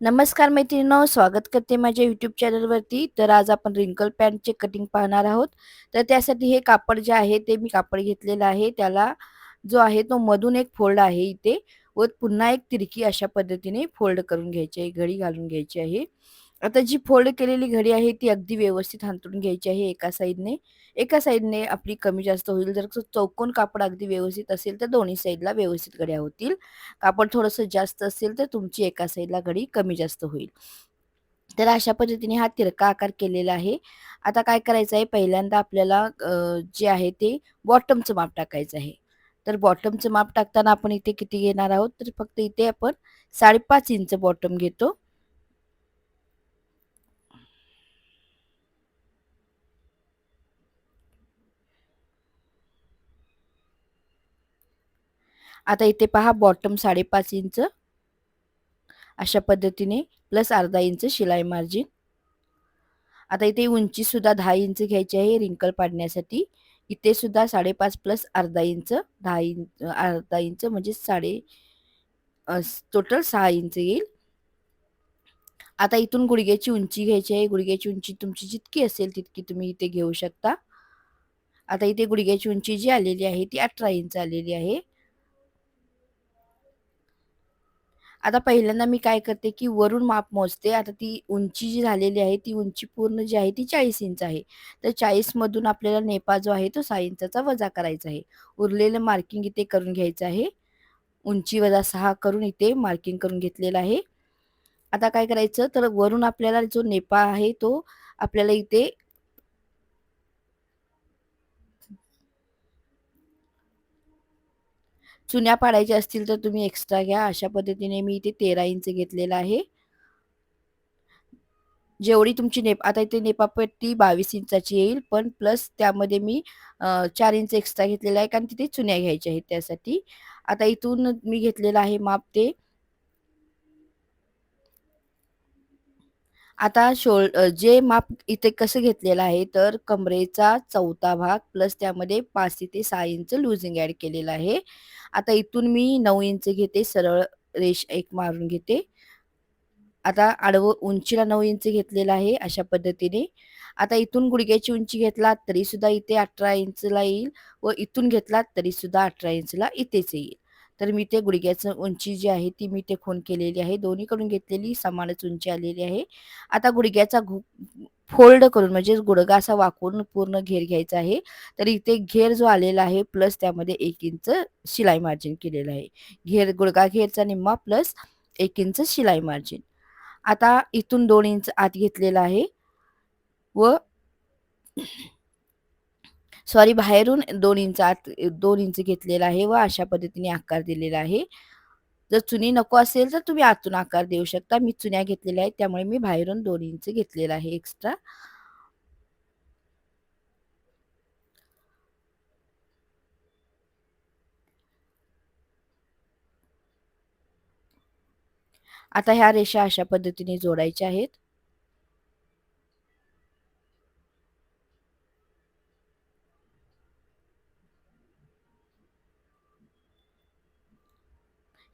नमस्कार मैत्रिणींनो, स्वागत करते माझ्या यूट्यूब चॅनलवरती. तर आज आपण रिंकल पॅन्टचे कटिंग पाहणार आहोत. तर त्यासाठी हे कापड जे आहे ते मी कापड घेतलेलं आहे. त्याला जो आहे तो मधून एक फोल्ड आहे इथे व पुन्हा एक तिरकी अशा पद्धतीने फोल्ड करून घ्यायची आहे, घडी घालून घ्यायची आहे. आता जी फोल्ड केलेली घडी आहे ती अगदी व्यवस्थित हांतरून घ्यायची आहे एका साईडने. एका साईडने आपली कमी जास्त होईल. जर चौकोन कापड अगदी व्यवस्थित असेल तर दोन्ही साईडला व्यवस्थित घड्या होतील. कापड थोडंसं जास्त असेल तर तुमची एका साईडला घडी कमी जास्त होईल. तर अशा पद्धतीने हा तिरका आकार केलेला आहे. आता काय करायचं आहे पहिल्यांदा आपल्याला जे आहे ते बॉटमचं माप टाकायचं आहे. तर बॉटमचं माप टाकताना आपण इथे किती घेणार आहोत तर फक्त इथे आपण 5.5 इंच बॉटम घेतो. आता इथे पहा बॉटम 5.5 इंच अशा पद्धतीने प्लस अर्धा इंच शिलाई मार्जिन. आता इथे उंची सुद्धा 10 इंच घ्यायची आहे रिंकल पाडण्यासाठी. इथे सुद्धा 5.5 प्लस अर्धा इंच दहा इंच अर्धा इंच म्हणजे साडे टोटल सहा इंच येईल. आता इथून गुडघ्याची उंची घ्यायची आहे. गुडघ्याची उंची तुमची जितकी असेल तितकी तुम्ही इथे घेऊ शकता. आता इथे गुडघ्याची उंची जी आलेली आहे ती 18 इंच आलेली आहे. आता पहिल्यांदा मी काय करते, की वरून माप मोजते. आता ती उंची जी झालेली आहे, ती उंची पूर्ण जी आहे ती 40 इंच आहे. तर चाळीसमधून आपल्याला नेपा जो आहे तो सहा इंचाचा वजा करायचा आहे. उरलेलं मार्किंग इथे करून घ्यायचं आहे. उंची वजा सहा करून इथे मार्किंग करून घेतलेलं आहे. आता काय करायचं, तर वरून आपल्याला जो नेपा आहे तो आपल्याला इथे चुन्या पाडायच्या असतील तर तुम्ही एक्स्ट्रा घ्या. अशा पद्धतीने मी इथे 13 इंच घेतलेलं आहे. जेवढी तुमची नेप आता इथे नेपापट्टी 22 इंचाची येईल, पण प्लस त्यामध्ये मी चार इंच एक्स्ट्रा घेतलेला आहे, कारण तिथे चुन्या घ्यायच्या आहेत त्यासाठी. आता इथून मी घेतलेलं आहे माप ते आता शोल जे माप इथे कसं घेतलेलं आहे, तर कमरेचा चौथा भाग प्लस त्यामध्ये 5 ते 6 इंच लूजिंग ॲड केलेलं आहे. आता इथून मी 9 इंच घेते, सरळ रेष एक मारून घेते. आता आडवं उंचीला 9 इंच घेतलेलं आहे अशा पद्धतीने. आता इथून गुडघ्याची उंची घेतलात तरीसुद्धा इथे 18 इंचला येईल व इथून घेतलात तरीसुद्धा 18 इंचला इथेच येईल. तर मी ते गुडघ्याचं उंची जी आहे ती मी ते खून केलेली आहे. दोन्हीकडून घेतलेली समानच उंची आलेली आहे. आता गुडघ्याचा घु फोल्ड करून म्हणजेच गुडघा असा वाकून पूर्ण घेर घ्यायचा आहे. तर इथे घेर जो आलेला आहे प्लस त्यामध्ये एक इंच शिलाई मार्जिन केलेलं आहे. घेर गुडघा घेरचा निम्मा प्लस एक इंच शिलाई मार्जिन. आता इथून दोन इंच आत घेतलेला आहे व सॉरी बाहेरून दोन इंच आत दोन इंच घेतलेला आहे व अशा पद्धतीने आकार दिलेला आहे. जर चुनी नको असेल तर तुम्ही आतून आकार देऊ शकता. मी चुन्या घेतलेल्या आहेत त्यामुळे मी बाहेरून दोन इंच घेतलेला आहे एक्स्ट्रा. आता ह्या रेषा अशा पद्धतीने जोडायच्या आहेत.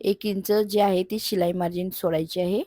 एक इंच जे आहे ती शिलाई मार्जिन सोडायची आहे.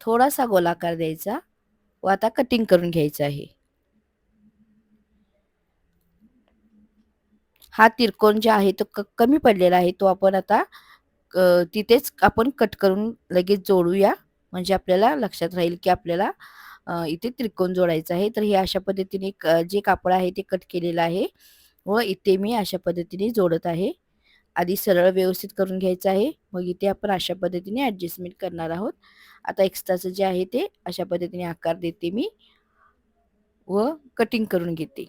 थोडासा गोलाकार द्यायचा व आता कटिंग करून घ्यायचं आहे. हा तिरकोन जे आहे तो क कमी पडलेला आहे तो आपण आता तिथेच आपण कट करून लगेच जोडूया. म्हणजे आपल्याला लक्षात राहील, की आपल्याला इथे त्रिकोण जोडायचा आहे. तर हे अशा पद्धतीने क जे कापड आहे ते कट केलेलं आहे व इथे मी अशा पद्धतीने जोडत आहे. आधी सरळ व्यवस्थित करून घ्यायचं आहे. मग इथे आपण अशा पद्धतीने ॲडजस्टमेंट करणार आहोत. आता एक्स्ट्राचं जे आहे ते अशा पद्धतीने आकार देते मी व कटिंग करून घेते.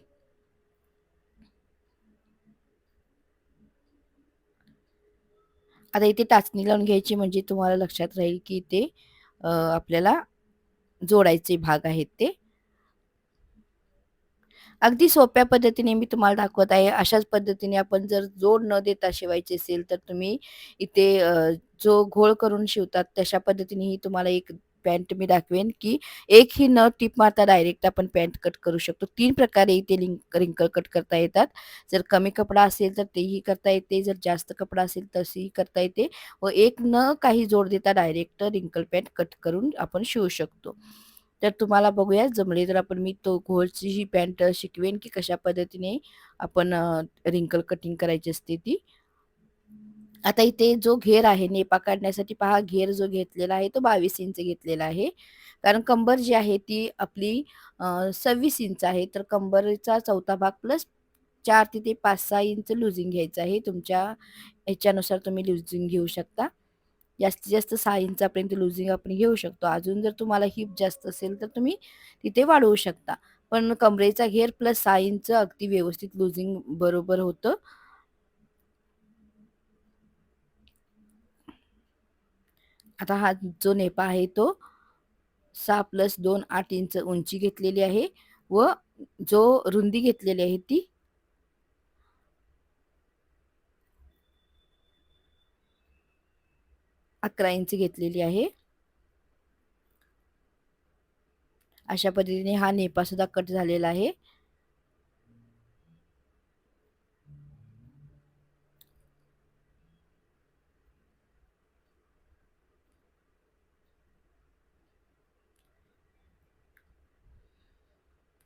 आता इथे टाचणी लावून घ्यायची म्हणजे तुम्हाला लक्षात राहील, की इथे आपल्याला जोडायचे भाग आहेत ते. अगदी सोप्या पद्धतीने मी तुम्हाला दाखवत आहे. अशाच पद्धतीने आपण जर जोड न देता शिवायची असेल, तर तुम्ही इथे जो घोळ करून शिवतात तशा पद्धतीनेही तुम्हाला एक पॅन्ट मी दाखवेन, की एक ही न टिप मारता डायरेक्ट आपण पॅन्ट कट करू शकतो. तीन प्रकारे इथे लिंक रिंकल कट करता येतात. जर कमी कपडा असेल तर तेही करता येते. जर जास्त कपडा असेल तशीही करता येते व एक न काही जोड देता डायरेक्ट रिंकल पॅन्ट कट करून आपण शिवू शकतो. तर तुम्हाला बघूया जमले तर आपण मी तो घोळची ही पॅन्ट शिकवेन, की कशा पद्धतीने आपण रिंकल कटिंग करायची असते ती. आता इथे जो घेर आहे नेपा काढण्यासाठी पहा घेर जो घेतलेला आहे तो 22 इंच घेतलेला आहे. कारण कंबर जी आहे ती आपली सव्वीस इंच आहे. तर कंबरचा चौथा भाग प्लस चार ते 5-6 इंच लुझिंग घ्यायचं आहे. तुमच्या ह्याच्यानुसार तुम्ही लुझिंग घेऊ शकता. जास्तीत जास्त सहा इंचापर्यंत लुझिंग आपण घेऊ शकतो. अजून जर तुम्हाला हिप जास्त असेल तर तुम्ही तिथे वाढवू शकता. पण कमरेचा घेर प्लस सहा इंच अगदी व्यवस्थित लुझिंग बरोबर होतं. आता हा जो नेपा आहे तो सहा प्लस 2 8 इंच उंची घेतलेली आहे व जो रुंदी घेतलेली आहे ती 11 इंच घेतलेली आहे. अशा पद्धतीने हा नेपा सुद्धा कट झालेला आहे.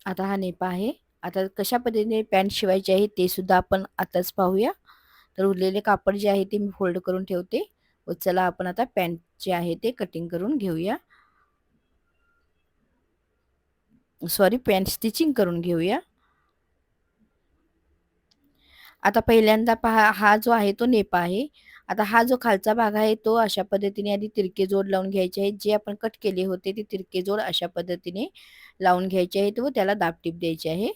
आता हा नेपा आहे. आता कशा पद्धतीने पॅन्ट शिवायची आहे ते सुद्धा आपण आताच पाहूया. तर उरलेले कापड जे आहे ते मी फोल्ड करून ठेवते व चला आपण आता पॅन्ट जे आहे ते कटिंग करून घेऊया. सॉरी पॅन्ट स्टिचिंग करून घेऊया. आता पहिल्यांदा पहा हा जो आहे तो नेपा आहे. आता हा जो खालचा भाग आहे तो अशा पद्धतीने आधी तिरके जोड लावून घ्यायचे आहेत. जे आपण कट केले होते ते तिरके जोड अशा पद्धतीने लावून घ्यायचे आहेत व त्याला दाबटीप द्यायची आहे.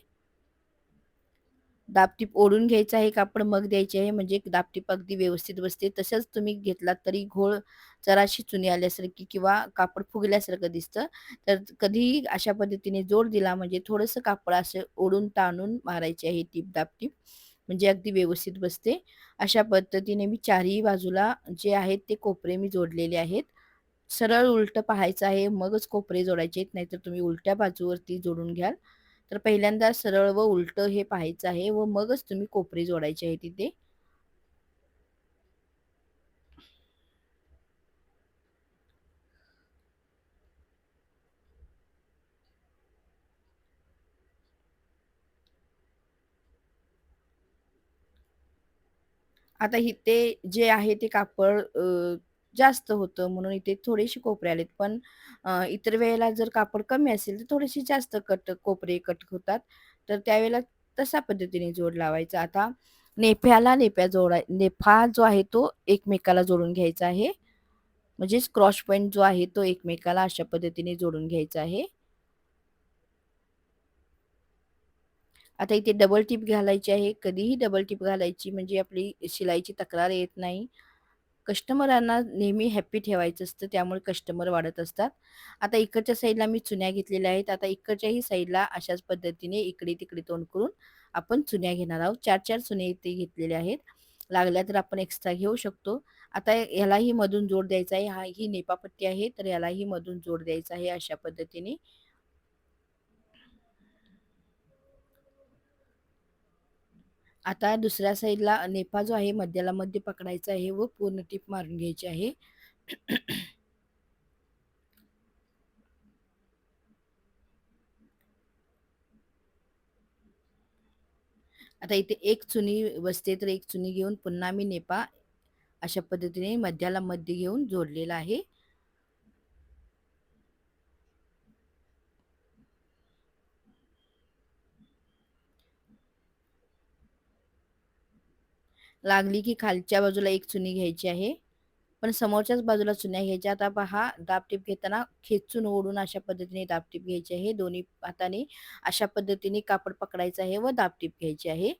दाबटीप ओढून घ्यायचं आहे कापड मग द्यायचे आहे म्हणजे दाबटीप अगदी व्यवस्थित बसते. तसंच तुम्ही घेतलात तरी घोळ जराशी चुनी आल्यासारखी किंवा कापड फुगल्यासारखं दिसतं. तर कधीही अशा पद्धतीने जोड दिला म्हणजे थोडंसं कापड असं ओढून ताणून मारायची आहे टीप दाबटीप. म्हणजे अगदी व्यवस्थित बसते. अशा पद्धतीने मी चारही बाजूला जे आहेत ते कोपरे मी जोडलेले आहेत. सरळ उलटं पाहायचं आहे मगच कोपरे जोडायचे आहेत. नाहीतर तुम्ही उलट्या बाजूवरती जोडून घ्याल. तर पहिल्यांदा सरळ व उलट हे पाहायचं आहे व मगच तुम्ही कोपरे जोडायचे आहे तिथे. आता इथे जे आहे ते कापड जास्त होतं म्हणून इथे थोडेसे कोपरे आलेत. पण अ, इतर वेळेला जर कापड कमी असेल तर थोडेसे जास्त कट कोपरे कट होतात. तर त्यावेळेला तशा पद्धतीने जोड लावायचा. आता नेफ्याला नेफ्या जोडा नेफा जो आहे तो एकमेकाला जोडून घ्यायचा आहे. म्हणजेच क्रॉस पॉइंट जो आहे तो एकमेकाला अशा पद्धतीने जोडून घ्यायचा आहे. आता इथे डबल टिप घालायची आहे. कधीही डबल टिप घालायची म्हणजे आपली शिलाईची तक्रार येत नाही. कस्टमरांना नेहमी हॅपी ठेवायचं असतं त्यामुळे कस्टमर वाढत असतात. आता इकडच्या साईडला मी चुन्या घेतलेल्या आहेत. आता इकडच्याही साईडला अशाच पद्धतीने इकडे-तिकडे तोंड करून आपण चुन्या घेणार आहोत. 4-4 चुने इथे घेतलेल्या आहेत. लागल्या तर आपण एक्स्ट्रा घेऊ शकतो. आता ह्यालाही मधून जोड द्यायचा आहे. हा ही नेपापट्टी आहे तर यालाही मधून जोड द्यायचा आहे अशा पद्धतीने. आता दुसऱ्या साईडला नेपा जो आहे मध्याला मध्य पकडायचा आहे व पूर्ण टिप मारून घ्यायची आहे. आता इथे एक चुनी बसते तर एक चुनी घेऊन पुन्हा मी नेपा अशा पद्धतीने मध्याला मध्य घेऊन जोडलेला आहे. लागली की खालच्या बाजूला एक चुनी घ्यायची आहे. पण समोरच्याच बाजूला चुन्या घ्यायच्या. आता पहा दाबटीप घेताना खेचून ओढून अशा पद्धतीने दाबटीप घ्यायची आहे. दोन्ही हाताने अशा पद्धतीने कापड पकडायचं आहे व दाबटीप घ्यायची आहे.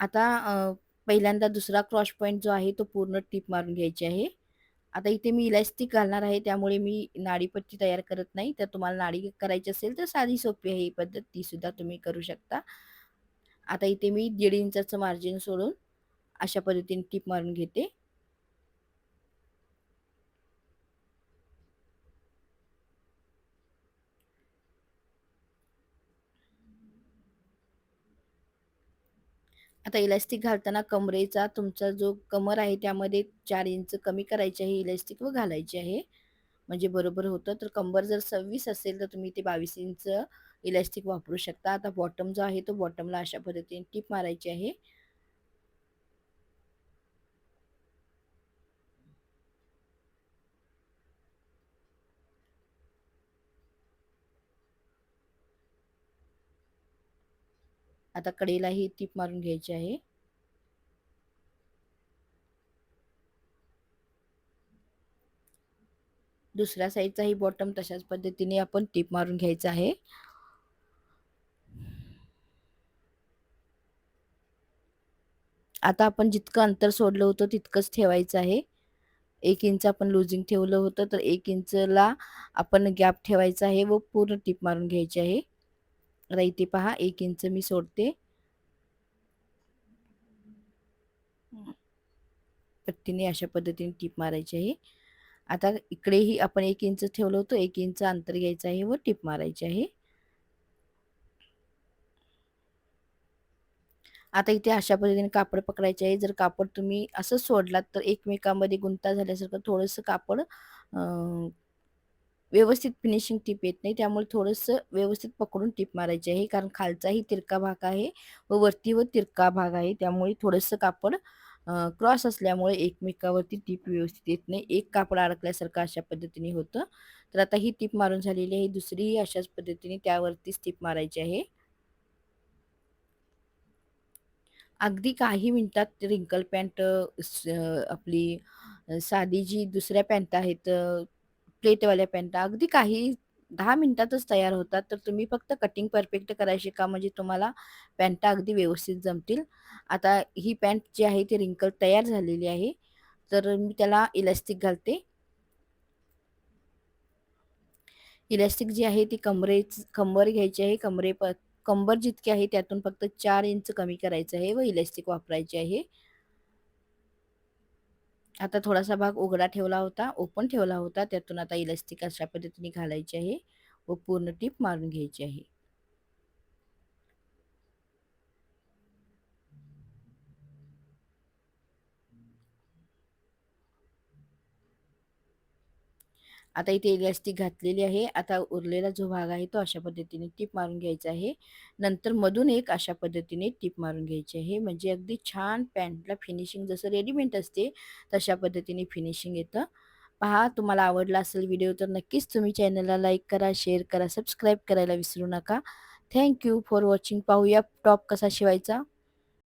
आता पहिल्यांदा दुसरा क्रॉस पॉईंट जो आहे तो पूर्ण टीप मारून घ्यायची आहे. आता इथे मी इलास्टिक घालणार आहे त्यामुळे मी नाडीपट्टी तयार करत नाही. तर तुम्हाला नाडी करायची असेल तर साधी सोपी आहे ही पद्धत ती सुद्धा तुम्ही करू शकता. आता इथे मी दीड इंचाचं मार्जिन सोडून अशा पद्धतीने टीप मारून घेते. आता इलास्टिक घालताना कमरेचा तुमचा जो कमर आहे त्यामध्ये चार इंच कमी करायची आहे इलास्टिक व घालायची आहे. म्हणजे बरोबर होतं. तर कंबर जर सव्वीस असेल तर तुम्ही ते बावीस इंच इलास्टिक वापरू शकता. आता बॉटम जो आहे तो बॉटमला अशा पद्धतीने टीप मारायची आहे. आता कडेलाही टीप मारून घ्यायची आहे. दुसऱ्या साईडचाही बॉटम तशाच पद्धतीने आपण टीप मारून घ्यायचा आहे. आता आपण जितकं अंतर सोडलं होतं तितकंच ठेवायचं आहे. एक इंच आपण लुझिंग ठेवलं होतं तर एक इंचला आपण गॅप ठेवायचा आहे व पूर्ण टीप मारून घ्यायची आहे. आता इथे पहा एक इंच मी सोडते. पट्टीने अशा पद्धतीने टीप मारायची आहे. आता इकडेही आपण एक इंच ठेवलं होतं एक इंच अंतर घ्यायचं आहे व टीप मारायची आहे. आता इथे अशा पद्धतीने कापड पकडायचे आहे. जर कापड तुम्ही असंच सोडलात तर एकमेकांमध्ये गुंता झाल्यासारखं थोडंसं कापड व्यवस्थित फिनिशिंग टीप येत नाही. त्यामुळे थोडंसं व्यवस्थित पकडून टीप मारायची आहे. कारण खालचाही तिरका भाग आहे व वरती व तिरका भाग आहे. त्यामुळे थोडंसं कापड क्रॉस असल्यामुळे एकमेकावरती टीप व्यवस्थित येत नाही. एक कापड अडकल्यासारखं अशा पद्धतीने होतं. तर आता ही टीप मारून झालेली आहे. दुसरीही अशाच पद्धतीने त्यावरतीच टीप मारायची आहे. अगदी काही मिनटात रिंकल पॅन्ट आपली साधी जी दुसऱ्या पॅन्ट आहेत प्लेटवाल्या पॅन्टा अगदी काही दहा मिनिटातच तयार होतात. तर तुम्ही फक्त कटिंग परफेक्ट करायची का म्हणजे तुम्हाला पॅन्ट अगदी व्यवस्थित जमतील. आता ही पॅन्ट जी आहे ती रिंकल तयार झालेली आहे. तर मी त्याला इलास्टिक घालते. इलास्टिक जी आहे ती कमरेच कंबर घ्यायची आहे. कमरे प कंबर जितकी आहे त्यातून फक्त चार इंच कमी करायचं आहे व इलास्टिक वापरायची आहे. आता थोडासा भाग उघडा ठेवला होता, ओपन ठेवला होता. त्यातून आता इलास्टिक अशा पद्धतीने घालायची आहे व पूर्ण टीप मारून घ्यायची आहे. आता इथे इलॅस्टिक घातलेली आहे. आता उरलेला जो भाग आहे तो अशा पद्धतीने टीप मारून घ्यायचा आहे. नंतर मधून एक अशा पद्धतीने टीप मारून घ्यायची आहे. म्हणजे अगदी छान पॅन्टला फिनिशिंग जसं रेडीमेड असते तशा पद्धतीने फिनिशिंग येतं. पहा तुम्हाला आवडला असेल व्हिडिओ तर नक्कीच तुम्ही चॅनलला लाईक करा, शेअर करा, सबस्क्राईब करायला विसरू नका. Thank you for watching. पाहूया टॉप कसा शिवायचा.